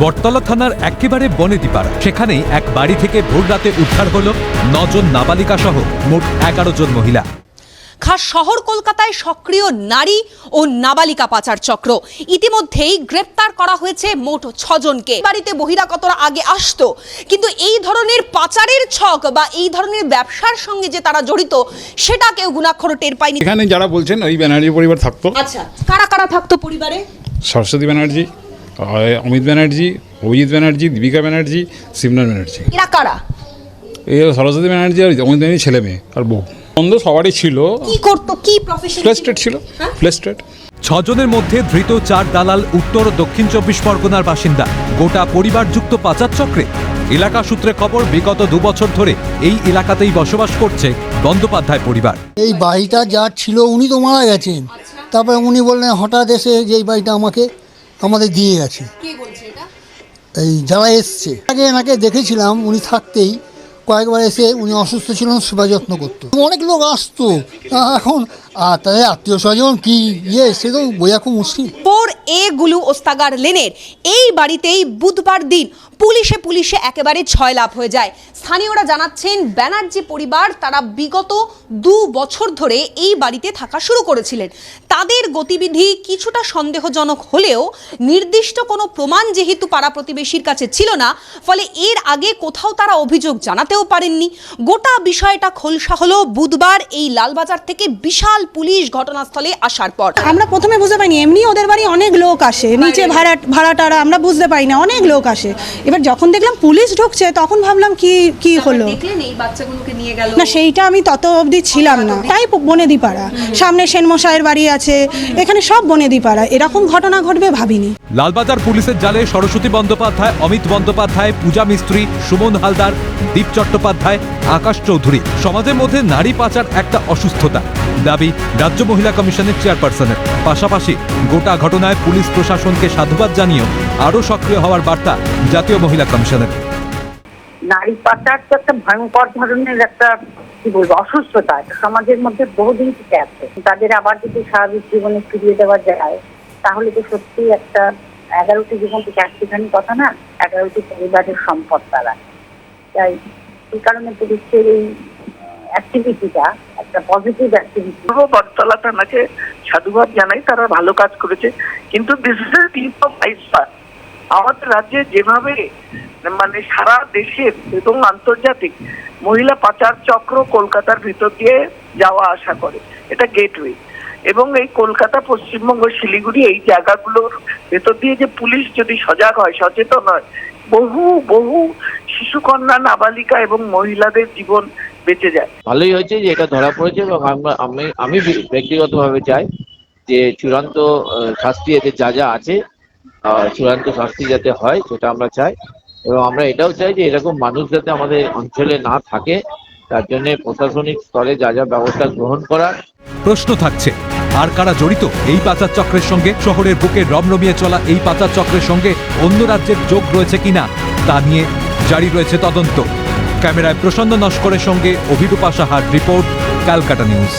বটতলা থানার একেবারে বনেদিপাড়া। সেখানেই এক বাড়ি থেকে ভোর রাতে উদ্ধার হল নজন নাবালিকা সহ মোট এগারো জন মহিলা। খাস শহর কলকাতায় সক্রিয় নারী ও নাবালিকা পাচার চক্র। ইতিমধ্যেই গ্রেপ্তার করা হয়েছে মোট ছজনকে। বাড়িতে বহিরাগতরা আগে আসতো কিন্তু এই ধরনের পাচারের ছক বা এই ধরনের ব্যবসার সঙ্গে যে তারা জড়িত সেটা কেউ গুণাক্ষর টের পায়নি। এখানে যারা বলছেন ওই ব্যানার্জি পরিবার থাকতো। আচ্ছা কারা কারা থাকতো পরিবারে? সরস্বতী ব্যানার্জি অমিত ব্যানার্জি অভিজিৎ ব্যানার্জি দীপিকা ব্যানার্জি সিমরান ব্যানার্জি। এরা কারা? এই সরস্বতী ব্যানার্জি আর অমিত ব্যানার্জি ছেলে মেয়ে। আর বউ। বন্ধ সবারই ছিল। কি করতো? কি প্রফেশন ফ্লেস্টেড ছিল? ফ্লেস্টেড ছজনের মধ্যে ধৃত চার দালাল উত্তর ও দক্ষিণ চব্বিশ পরগনার বাসিন্দা। গোটা পরিবারযুক্ত পাচার চক্রে। এলাকা সূত্রে খবর বিগত দু বছর ধরে এই এলাকাতেই বসবাস করছে বন্দ্যোপাধ্যায় পরিবার। এই বাড়িটা যা ছিল উনি তো মারা গেছেন। তারপরে উনি বললেন হঠাৎ এসে যে এই বাড়িটা আমাকে আমাদের দিয়ে গেছে। এই যারা এসছে আগে এনাকে দেখেছিলাম উনি থাকতেই কয়েকবার এসে উনি অসুস্থ ছিলেন সেবা যত্ন করতো। অনেক লোক আসতো এখন আর তাদের আত্মীয় স্বজন কি? ইয়ে সে তো বোঝা খুব মুশকিল। এ গুলু ওস্তাগার লেনের। এই বাড়িতেই বুধবার দিন পুলিশে পুলিশে একেবারে ছয় লাভ হয়ে যায়। স্থানীয়রা জানাচ্ছেন, ব্যানার্জি পরিবার তারা বিগত দু বছর ধরে এই বাড়িতে থাকা শুরু করেছিলেন। তাদের গতিবিধি কিছুটা সন্দেহজনক হলেও নির্দিষ্ট কোনো প্রমাণ যেহেতু পাড়া প্রতিবেশীর কাছে ছিল না, ফলে এর আগে কোথাও তারা অভিযোগ জানাতেও পারেননি। গোটা বিষয়টা খোলসা হলো বুধবার এই লালবাজার থেকে বিশাল পুলিশ ঘটনাস্থলে আসার পর। আমরা প্রথমে বুঝতে পারিনি, এমনি ওদের বাড়ি অনেক লোক আসে নিচে ভাড়া ভাড়াটারা আমরা বুঝতে পারি না অনেক লোক আসে। এবার যখন দেখলাম পুলিশ ঢুকছে তখন ভাবলাম কি কি হলো? দেখলেন এই বাচ্চাগুলোকে নিয়ে গেল? না সেইটা আমি তত অবধি ছিলাম না। তাই বনেদি পাড়া সামনে সেনমশাইয়ের বাড়ি আছে এখানে সব বনেদি পাড়া এরকম ঘটনা ঘটবে ভাবিনি। লালবাজার পুলিশের জালে সরস্বতী বন্দ্যোপাধ্যায় অমিত বন্দ্যোপাধ্যায় পূজা মিস্ত্রি সুমন হালদার দীপ চট্টোপাধ্যায় আকাশ চৌধুরী। সমাজের মধ্যে নারী পাচার একটা অসুস্থতা। দাবি রাজ্য মহিলা কমিশনের চেয়ারপারসনের। পাশাপাশি গোটা ঘটনায় পুলিশ প্রশাসনকে সাধুবাদ জানিয়েও আরও সক্রিয় হওয়ার বার্তা জাতীয় মহিলা কমিশনের। নারী পাচার তো একটা ভয়ঙ্কর ধরনের একটা, কি বলব, অসুস্থতা। সমাজের মধ্যে বহুদিন থেকে আছে। তাদের আবার যদি স্বাভাবিক জীবনে ফিরিয়ে দেওয়া যায়, তাহলে তো সত্যি একটা এগারোটি জীবন থেকে একটিখানি কথা না, এগারোটি পরিবারের সম্পদ তারা। তাই এই কারণে পুলিশের এই অ্যাক্টিভিটিটা একটা পজিটিভ অ্যাক্টিভিটি বটতলা থানাকে সাধুবাদ জানাই তারা ভালো কাজ করেছে। কিন্তু this is tip of iceberg আমাদের রাজ্যে যেভাবে মানে সারা দেশের এবং আন্তর্জাতিক মহিলা পাচার চক্র কলকাতার ভিতর দিয়ে যাওয়া আসা করে, এটা গেটওয়ে এবং এই কলকাতা, পশ্চিমবঙ্গ, শিলিগুড়ি এই জায়গাগুলোর ভেতর দিয়ে যে পুলিশ যদি সজাগ হয়, সচেতন হয়, বহু বহু শিশুকন্যা, নাবালিকা এবং মহিলাদের জীবন বেঁচে যায়। ভালোই হয়েছে যে এটা ধরা পড়েছে এবং আমরা আমি আমি ব্যক্তিগতভাবে চাই যে চূড়ান্ত শাস্তি এতে যা যা আছে আহ, চূড়ান্ত শাস্তি যাতে হয় সেটা আমরা চাই। এবং আমরা এটাও চাই যে এরকম মানুষ যাতে আমাদের অঞ্চলে না থাকে তার জন্য প্রশাসনিক স্তরে যা যা ব্যবস্থা গ্রহণ করার। প্রশ্ন থাকছে আর কারা জড়িত এই পাচার চক্রের সঙ্গে? শহরের বুকে রমরমিয়ে চলা এই পাচার চক্রের সঙ্গে অন্য রাজ্যের যোগ রয়েছে কিনা তা নিয়ে জারি রয়েছে তদন্ত। ক্যামেরায় প্রসন্ন নস্করের সঙ্গে অভিরূপা সাহার রিপোর্ট ক্যালকাটা নিউজ।